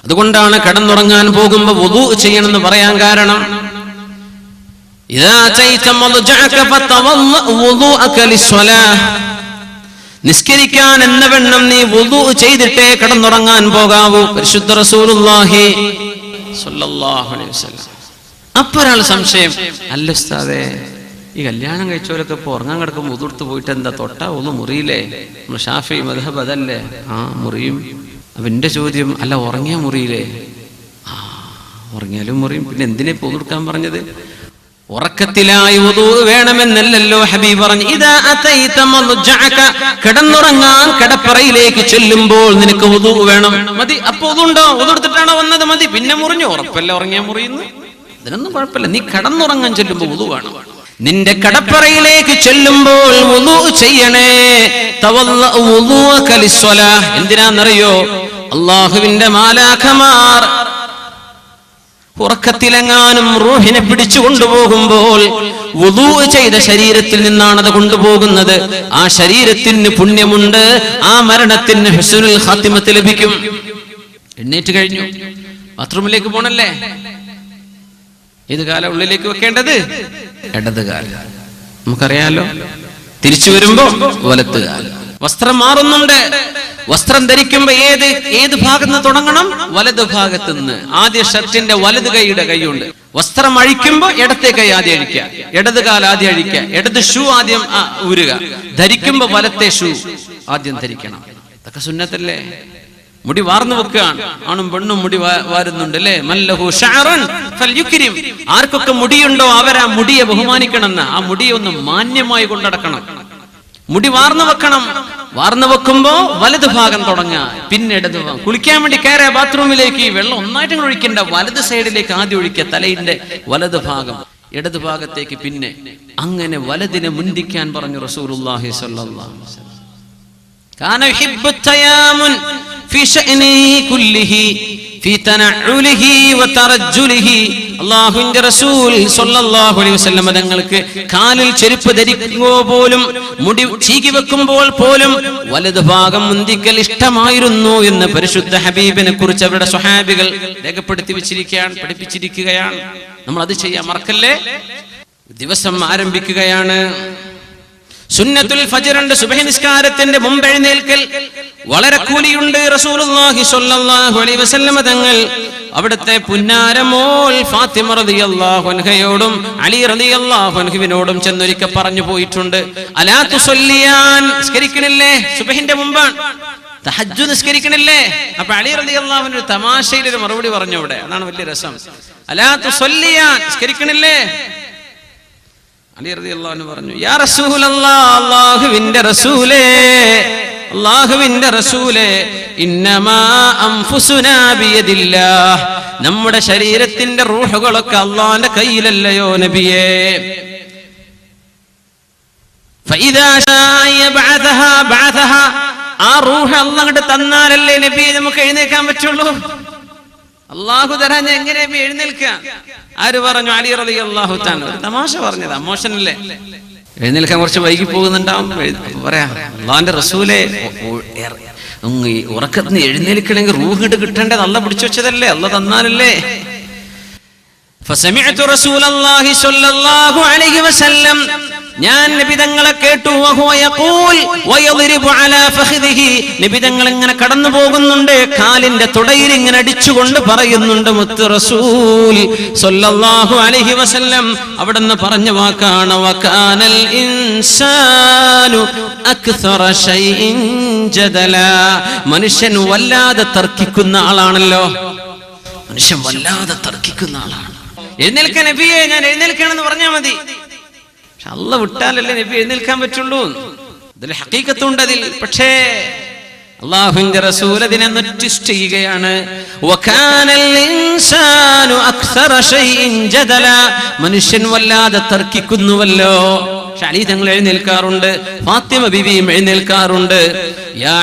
അതുകൊണ്ടാണ് കടന്നുറങ്ങാൻ പോകുമ്പോ വുദു ചെയ്യണമെന്ന് പറയാൻ കാരണം. നിസ്കരിക്കാൻ എന്ന വെണ്ണം നീ വുദു ചെയ്തിട്ടേ കടന്നുറങ്ങാൻ പോകാവൂ പരിശുദ്ധ റസൂലുള്ളാഹി അപ്പൊ ഒരാൾ സംശയം അല്ല ഉസ്താദേ ഈ കല്യാണം കഴിച്ചവരൊക്കെ ഇപ്പൊ ഉറങ്ങാൻ കിടക്കും പോയിട്ട് എന്താ തൊട്ടാ ഒന്ന് മുറിയില്ലേ? ഷാഫി മധബ് അതല്ലേ. ആ മുറിയും. അപ്പൊ എന്റെ ചോദ്യം അല്ല ഉറങ്ങിയ മുറിയില്ലേ ആ ഉറങ്ങിയാലും മുറിയും. പിന്നെ എന്തിനെ പോകാൻ പറഞ്ഞത്? ഉറക്കത്തിലായി വേണമെന്നല്ലോ ഹബീബ് പറഞ്ഞു ഇതാ കിടന്നുറങ്ങാൻ കിടപ്പറയിലേക്ക് ചെല്ലുമ്പോൾ നിനക്ക് ഉദു വേണം. മതി. അപ്പൊ ഉതുണ്ടോ എടുത്തിട്ടാണോ വന്നത്? മതി. പിന്നെ മുറിഞ്ഞു. ഉറപ്പല്ല ഉറങ്ങിയ മുറിയുന്നു. അതിനൊന്നും കുഴപ്പമില്ല. നീ കിടന്നുറങ്ങാൻ ചെല്ലുമ്പോൾ ഉദു വേണം. നിന്റെ കടപ്പറയിലേക്ക് ചെല്ലുമ്പോൾ ചെയ്യണേ. എന്തിനാന്നറിയോ? അള്ളാഹുവിന്റെ മാലാഖമാർ ഉറക്കത്തിലെങ്ങാനും റൂഹിനെ പിടിച്ചു കൊണ്ടുപോകുമ്പോൾ ചെയ്ത ശരീരത്തിൽ നിന്നാണ് അത് കൊണ്ടുപോകുന്നത്. ആ ശരീരത്തിന് പുണ്യമുണ്ട്. ആ മരണത്തിന് ഹുസ്നുൽ ഹാത്തിമത്ത് ലഭിക്കും. എണ്ണേറ്റ് കഴിഞ്ഞു. ബാത്റൂമിലേക്ക് പോണല്ലേ? ഏത് കാലം ഉള്ളിലേക്ക് വെക്കേണ്ടത്? ഇടത് കാലം നമുക്കറിയാലോ തിരിച്ചു വരുമ്പോ വലത്ത് കാലം വസ്ത്രം മാറുന്നുണ്ട്. വസ്ത്രം ധരിക്കുമ്പോ ഏത് ഏത് ഭാഗത്ത് നിന്ന് തുടങ്ങണം? വലത് ഭാഗത്ത് നിന്ന് ആദ്യ ഷർട്ടിന്റെ വലത് കൈയുടെ കൈയുണ്ട്. വസ്ത്രം അഴിക്കുമ്പോ ഇടത്തെ കൈ ആദ്യം അഴിക്കുക. ഇടത് കാൽ ആദ്യം അഴിക്കുക. ഇടത് ഷൂ ആദ്യം ഊരുക. ധരിക്കുമ്പോ വലത്തെ ഷൂ ആദ്യം ധരിക്കണം. ഇതൊക്കെ സുന്നത്തല്ലേ? മുടി വാർന്നു വെക്കുകയാണ്. ആണും പെണ്ണും മുടി വാരുന്നുണ്ട് അല്ലേ? മല്ലഹു ഫൽയുക്രിം. ആർക്കൊക്കെ മുടിയുണ്ടോ അവരാ മുടിയെ ബഹുമാനിക്കണമെന്ന്? ആ മുടിയെ ഒന്ന് മാന്യമായി കൊണ്ടടക്കണം. മുടി വാർന്നു വെക്കണം. വാർന്നു വെക്കുമ്പോ വലത് ഭാഗം തുടങ്ങുക. പിന്നെ ഇടത് ഭാഗം. കുളിക്കാൻ വേണ്ടി കയറിയ ബാത്റൂമിലേക്ക് വെള്ളം ഒന്നായിട്ട് ഒഴിക്കണ്ട. വലത് സൈഡിലേക്ക് ആദ്യം ഒഴിക്കുക. തലയിന്റെ വലത് ഭാഗം. ഇടത് ഭാഗത്തേക്ക് പിന്നെ. അങ്ങനെ വലതിനെ മുന്തിക്കാൻ പറഞ്ഞു റസൂലുള്ളാഹി അള്ളാഹുവിന്റെ റസൂൽ സല്ലല്ലാഹു അലൈഹി വസല്ലം തങ്ങൾക്ക് കാലിൽ ചെരുപ്പ് ധരിക്കുമ്പോൾ പോലും മുടി ചീകി വെക്കുമ്പോൾ പോലും വലതു ഭാഗം മുന്തിക്കൽ ഇഷ്ടമായിരുന്നു എന്ന് പരിശുദ്ധ ഹബീബിനെ കുറിച്ച് അവരുടെ സ്വഹാബികൾ രേഖപ്പെടുത്തി വെച്ചിരിക്കുകയാണ് പഠിപ്പിച്ചിരിക്കുകയാണ്. നമ്മൾ അത് ചെയ്യാൻ മറക്കല്ലേ? ദിവസം ആരംഭിക്കുകയാണ്. സുന്നത്തുൽ ഫജറിന്റെ സുബഹി നിസ്കാരത്തിന്റെ മുമ്പ് എഴുന്നേൽക്കൽ. വളരെ കൂലിയുണ്ട് റസൂലുള്ളാഹി സ്വല്ലല്ലാഹു അലൈഹി വസല്ലമ തങ്ങൾ. അവിടുത്തെ പുന്നാരമോൾ ഫാത്തിമ റളിയല്ലാഹു അൻഹയോടും അലി റളിയല്ലാഹു അൻഹുവിനോടും ചെന്നൊരിക്കൽ പറഞ്ഞു പോയിട്ടുണ്ട്. അലാ തുസല്ലിയാൻ നിസ്കരിക്കണില്ലേ? സുബഹിന്റെ മുമ്പാണ്. തഹജ്ജു നിസ്കരിക്കണില്ലേ? അപ്പൊ അലി റളിയല്ലാഹു ഒരു തമാശയിൽ ഒരു മറുപടി പറഞ്ഞു അവിടെ. അതാണ് വലിയ രസം. അലാ തുസല്ലിയാൻ നിസ്കരിക്കണില്ലേ? അലി പറഞ്ഞു യാ റസൂലേ റസൂലേ ഇന്നമാ ബിയദില്ലാ നമ്മുടെ ശരീരത്തിന്റെ റൂഹുകളൊക്കെ അള്ളാന്റെ കയ്യിലല്ലയോ നബിയേ? ആ റൂഹ് അള്ളങ്ങോട്ട് തന്നാലല്ലേ നബിയെ നമുക്ക് എഴുന്നേക്കാൻ പറ്റുള്ളൂ? അള്ളാഹു തരാൻ എങ്ങനെ നബി എഴുന്നേൽക്കുക ആര് പറഞ്ഞു അലി റളി അള്ളാഹു താൻ ഒരു തമാശ പറഞ്ഞത് അമോഷനല്ലേ എഴുന്നേൽക്കാൻ കുറച്ച് വൈകി പോകുന്നുണ്ടാവും എഴു- അപ്പൊ പറയാ അള്ളാന്റെ റസൂലെ ഉറക്കത്തിന് എഴുന്നേൽക്കണമെങ്കിൽ റൂഹിട്ട് കിട്ടേണ്ടത് അല്ല പിടിച്ചു വെച്ചതല്ലേ അല്ല തന്നാലല്ലേ فسمعت رسول الله صلى الله عليه وسلم ഞാൻ നിബിതങ്ങളെ കേട്ടു നബിതങ്ങൾ ഇങ്ങനെ കടന്നു പോകുന്നുണ്ട് കാലിന്റെ തുടയിൽ ഇങ്ങനെ അടിച്ചുകൊണ്ട് പറയുന്നുണ്ട് മുത്ത് റസൂൽ സല്ലല്ലാഹു അലൈഹി വസല്ലം. നിന്ന് പറഞ്ഞ വാക്കാണ് വകാനൽ ഇൻസാനു മനുഷ്യൻ വല്ലാതെ തർക്കിക്കുന്ന ആളാണല്ലോ. മനുഷ്യൻ വല്ലാതെ തർക്കിക്കുന്ന ആളാണ്. എഴുന്നേൽക്കാൻ നബിയെ ഞാൻ എഴുന്നേൽക്കണമെന്ന് പറഞ്ഞാൽ മതി. അല്ല വിട്ടാലല്ലേ നബി എഴുന്നേൽക്കാൻ പറ്റുള്ളൂ. ഇതിൽ ഹക്കീക്കത്തുണ്ട് അതിൽ. പക്ഷേ അള്ളാഹുവിന്റെ റസൂൽ അതിനെ ചെയ്യുകയാണ്. ഷൈഇൻ ജദല. മനുഷ്യൻ വല്ലാതെ തർക്കിക്കുന്നുവല്ലോ. പക്ഷെ അലി തങ്ങൾ എഴുന്നേൽക്കാറുണ്ട്. ഫാത്തിമ ബിബിയും എഴുന്നേൽക്കാറുണ്ട് യാ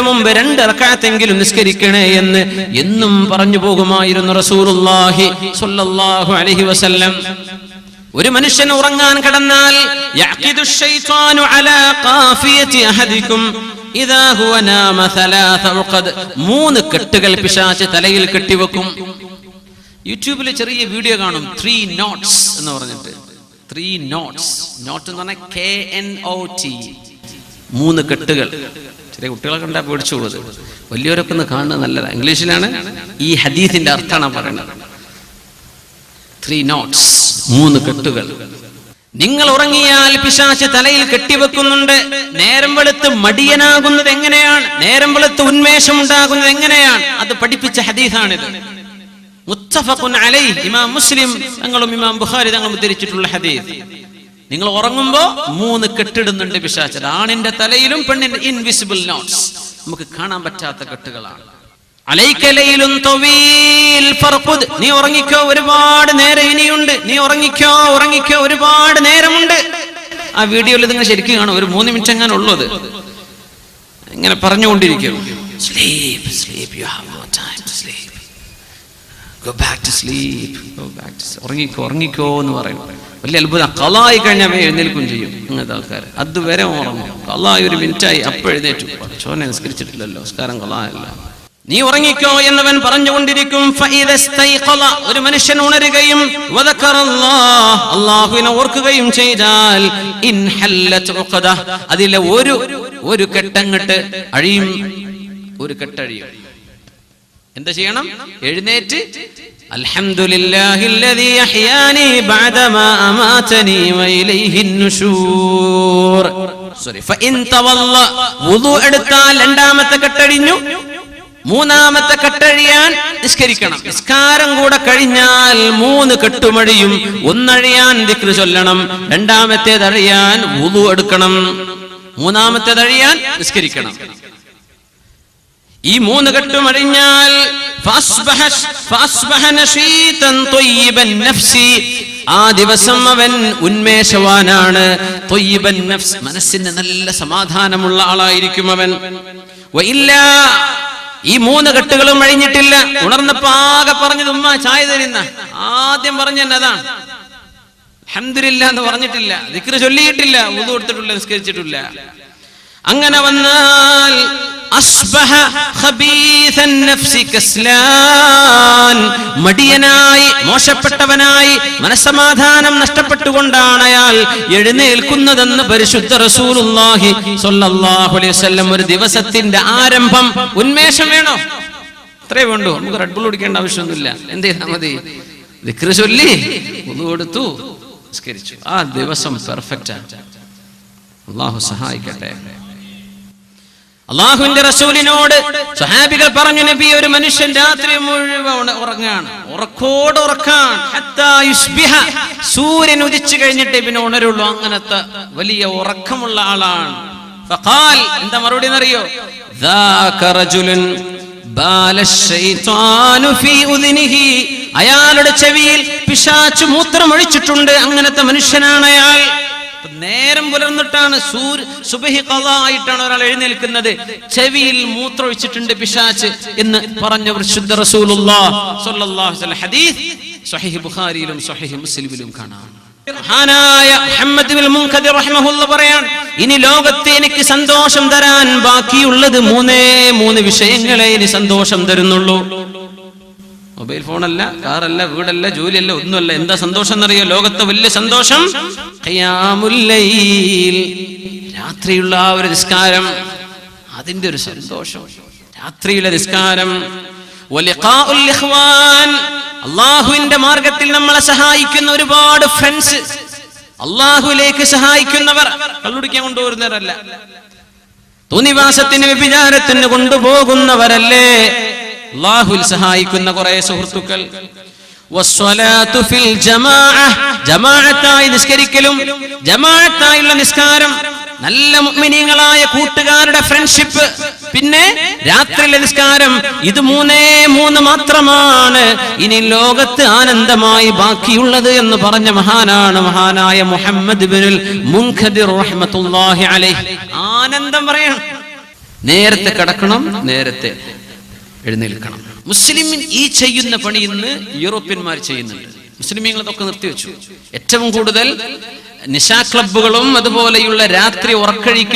മുമ്പ് രണ്ട് റക്അത്തെങ്കിലും നിസ്കരിക്കണേ എന്ന് എന്നും പറഞ്ഞു പോകുമായിരുന്നു റസൂലുള്ളാഹി സ്വല്ലല്ലാഹു അലൈഹി വസല്ലം. ഒരു മനുഷ്യൻ ഉറങ്ങാൻ കിടന്നാൽ അഹദികും മൂന്ന് കെട്ടുകൾ പിശാച്ച് തലയിൽ കെട്ടിവെക്കും. യൂട്യൂബിൽ ചെറിയ വീഡിയോ കാണും. ത്രീ നോട്ട്സ് എന്ന് പറഞ്ഞിട്ട്. ത്രീ നോട്ട്സ് നോട്ട് എന്ന് പറഞ്ഞാൽ കെ എൻ ഒ ടി മൂന്ന് കെട്ടുകൾ. ചെറിയ കുട്ടികളെ കണ്ടാൽ പേടിച്ചുള്ളത് വലിയവരൊക്കെ ഒന്ന് കാണുന്നത് നല്ലതാണ് ഇംഗ്ലീഷിലാണ് ഈ ഹദീസിന്റെ അർത്ഥമാണ് പറയുന്നത്. ത്രീ നോട്ട്സ് മൂന്ന് കെട്ടുകൾ. നിങ്ങൾ ഉറങ്ങിയാൽ പിശാശ് തലയിൽ കെട്ടിവെക്കുന്നുണ്ട്. നേരം വെളുത്ത് മടിയനാകുന്നത് എങ്ങനെയാണ്? നേരം വെളുത്ത് ഉന്മേഷം ഉണ്ടാകുന്നത് എങ്ങനെയാണ്? അത് പഠിപ്പിച്ച ഹദീസാണിത്. മുത്തഫഖുൻ അലൈഹി ഇമാം മുസ്ലിം തങ്ങളും ഇമാം ബുഖാരി തങ്ങളും ഉദ്ധരിച്ചിട്ടുള്ള ഹദീസ്. നിങ്ങൾ ഉറങ്ങുമ്പോ മൂന്ന് കെട്ടിടുന്നുണ്ട് പിശാച് ആണിന്റെ തലയിലും പെണ്ണിന്റെ ഇൻവിസിബിൾ നോട്ട്സ് നമുക്ക് കാണാൻ പറ്റാത്ത കെട്ടുകളാണ്. നീ ഉറങ്ങിക്കോ ഒരുപാട് നേരം ഇനിയുണ്ട്. നീ ഉറങ്ങിക്കോ ഉറങ്ങിക്കോ ഒരുപാട് നേരമുണ്ട്. ആ വീഡിയോയിൽ നിങ്ങൾ ശരിക്കും കാണും. ഒരു മൂന്ന് മിനിറ്റ് എങ്ങനെ ഉള്ളത്. ഇങ്ങനെ പറഞ്ഞുകൊണ്ടിരിക്കും. Sleep sleep you have no time to sleep go back to sleep go back to ഉറങ്ങിക്കോ ഉറങ്ങിക്കോ എന്ന് പറയും. വലിയ അത്ഭുതം. കളായി കഴിഞ്ഞാൽ എഴുന്നേൽക്കും ചെയ്യും അങ്ങനത്തെ ആൾക്കാർ അതുവരെ ഉറങ്ങും. കലായി ഒരു മിനിറ്റായി അപ്പോൾ എഴുന്നേറ്റു. ചോനെ നിസ്കരിച്ചിട്ടില്ലല്ലോ. നിസ്കാരം കലായല്ല നീ ഉറങ്ങിക്കോ എന്നവൻ പറഞ്ഞുകൊണ്ടിരിക്കും. ഒരു മനുഷ്യൻ ഉണരുകയും അള്ളാഹുവിനെ ഓർക്കുകയും ചെയ്താൽ അതിലെ ഒരു ഒരു കെട്ടങ്ങട്ട് അഴിയും. ഒരു കെട്ടഴിയും. എന്താ ചെയ്യണം? എഴുന്നേറ്റ്. സോറി എടുത്താൽ രണ്ടാമത്തെ കെട്ടഴിഞ്ഞു. മൂന്നാമത്തെ കെട്ടഴിയാൻ നിസ്കരിക്കണം. നിസ്കാരം കൂടെ കഴിഞ്ഞാൽ മൂന്ന് കെട്ടുമഴിയും ഒന്നഴിയാൻ ദിക്ർ ചൊല്ലണം. രണ്ടാമത്തേത് അഴിയാൻ വുളു എടുക്കണം. മൂന്നാമത്തേത് അഴിയാൻ നിസ്കരിക്കണം. ഈ മൂന്ന് കെട്ടും അഴിഞ്ഞാൽ ഫാസ്ബഹ- ഫാസ്ബഹ നഫ്സി. ആ ദിവസം അവൻ ഉന്മേഷവാനാണ്. മനസ്സിന് നല്ല സമാധാനമുള്ള ആളായിരിക്കും അവൻ. ഈ മൂന്ന് കെട്ടുകളും കഴിഞ്ഞിട്ടില്ല ഉണർന്നപ്പോ ആകെ പറഞ്ഞത് ഉമ്മ ചായ തരുന്ന. ആദ്യം പറഞ്ഞ അതാണ്. ഹന്തിരില്ല എന്ന് പറഞ്ഞിട്ടില്ല. ദിക്ര ചൊല്ലിയിട്ടില്ല. ഉതു കൊടുത്തിട്ടില്ല നിസ്കരിച്ചിട്ടില്ല. അങ്ങനെ വന്നാൽ അസ്ബഹ ഖബീഥൻ നഫ്സി കസ്ലാൻ മടിയനായി മോശപ്പെട്ടവനായി മനസ്സമാധാനം നഷ്ടപ്പെട്ടുകൊണ്ടാണ് അയാൾ എഴുന്നേൽക്കുന്നതെന്ന് പരിശുദ്ധ റസൂലുള്ളാഹി സ്വല്ലല്ലാഹു അലൈഹി വസല്ലം ഒരു ദിവസത്തിന്റെ ആരംഭം. ഉന്മേഷം വേണോ? അത്രേ വേണ്ടു. നമുക്ക് റെഡ് കുടിക്കേണ്ട ആവശ്യമൊന്നുമില്ല. എന്ത് ചെയ്താൽ മതി? ദിക്റ് ചൊല്ലി ഉതു കൊടുത്തു നിസ്കരിച്ചു. ആ ദിവസം പെർഫെക്റ്റ് ആണ്. അള്ളാഹു സഹായിക്കട്ടെ. അള്ളാഹുവിന്റെ റസൂലിനോട് സ്വഹാബികൾ പറഞ്ഞു നബി ഒരു മനുഷ്യൻ രാത്രി മുഴുവൻ ഉറങ്ങാണ്. ഉറക്കോട് ഉറക്കാൻ. സൂര്യൻ ഉദിച്ചു കഴിഞ്ഞിട്ട് പിന്നെ ഉണരുള്ളൂ. അങ്ങനത്തെ വലിയ ഉറക്കമുള്ള ആളാണ്. ഫഖാൽ എന്താ മറുപടി എന്നറിയോ? അയാളുടെ ചെവിയിൽ പിശാച്ചു മൂത്രം ഒഴിച്ചിട്ടുണ്ട് അങ്ങനത്തെ മനുഷ്യനാണ് അയാൾ. നേരം പുലർന്നിട്ടാണ് സൂര്യ സുബഹി കഥ ആയിട്ടാണ് ഒരാൾ എഴുന്നേൽക്കുന്നത്. ചെവിയിൽ മൂത്രമൊഴിച്ചിട്ടുണ്ട് പിശാച്ച് എന്ന് പറഞ്ഞ വസല്ലം. ഹദീസ് സ്വഹീഹ് ബുഖാരിയിലും സ്വഹീഹ് മുസ്ലിമിലും കാണാം. പറയാൻ ഇനി ലോകത്തെ എനിക്ക് സന്തോഷം തരാൻ ബാക്കിയുള്ളത് മൂന്നേ മൂന്ന് വിഷയങ്ങളെ ഇനി സന്തോഷം തരുന്നുള്ളൂ. മൊബൈൽ ഫോണല്ല കാറല്ല വീടല്ല ജോലിയല്ല ഒന്നുമല്ല. എന്താ സന്തോഷം എന്നറിയോ? ലോകത്തെ വലിയ സന്തോഷം. രാത്രിയുള്ള ആ ഒരു നിസ്കാരം അതിന്റെ ഒരു സന്തോഷം. രാത്രിയിലെ നിസ്കാരം. അള്ളാഹുവിന്റെ മാർഗത്തിൽ നമ്മളെ സഹായിക്കുന്ന ഒരുപാട് ഫ്രണ്ട്സ് അള്ളാഹുലേക്ക് സഹായിക്കുന്നവർ. കള്ളുടിക്കാൻ കൊണ്ടുവരുന്നവരല്ല തോന്നിവാസത്തിന് വ്യഭിചാരത്തിന് കൊണ്ടുപോകുന്നവരല്ലേ? അള്ളാഹുവിൽ സഹായിക്കുന്ന കുറെ സുഹൃത്തുക്കൾ. നിസ്കരിക്കലും ജമാഅത്തായുള്ള നിസ്കാരം നല്ല മുഗ്മിനീങ്ങളായ കൂട്ടുകാരുടെ ഫ്രണ്ട്ഷിപ്പ് പിന്നെ രാത്രിയിലെ നിസ്കാരം ഇത് മൂന്നേ മൂന്ന് മാത്രമാണ് ഇനി ലോകത്ത് ആനന്ദമായി ബാക്കിയുള്ളത് എന്ന് പറഞ്ഞ മഹാനാണ് മഹാനായ മുഹമ്മദ് റഹ്മത്തുള്ളാഹി അലൈഹി. ആനന്ദം പറയണം. നേരത്തെ കിടക്കണം നേരത്തെ. എഴുന്നേൽക്കണം. മുസ്ലിം ഈ ചെയ്യുന്ന പണി ഇന്ന് യൂറോപ്യന്മാർ ചെയ്യുന്നുണ്ട്. മുസ്ലിമീങ്ങൾ അതൊക്കെ നിർത്തിവെച്ചു. ഏറ്റവും കൂടുതൽ നിശാ ക്ലബുകളും അതുപോലെയുള്ള രാത്രി ഉറക്കഴിക്കും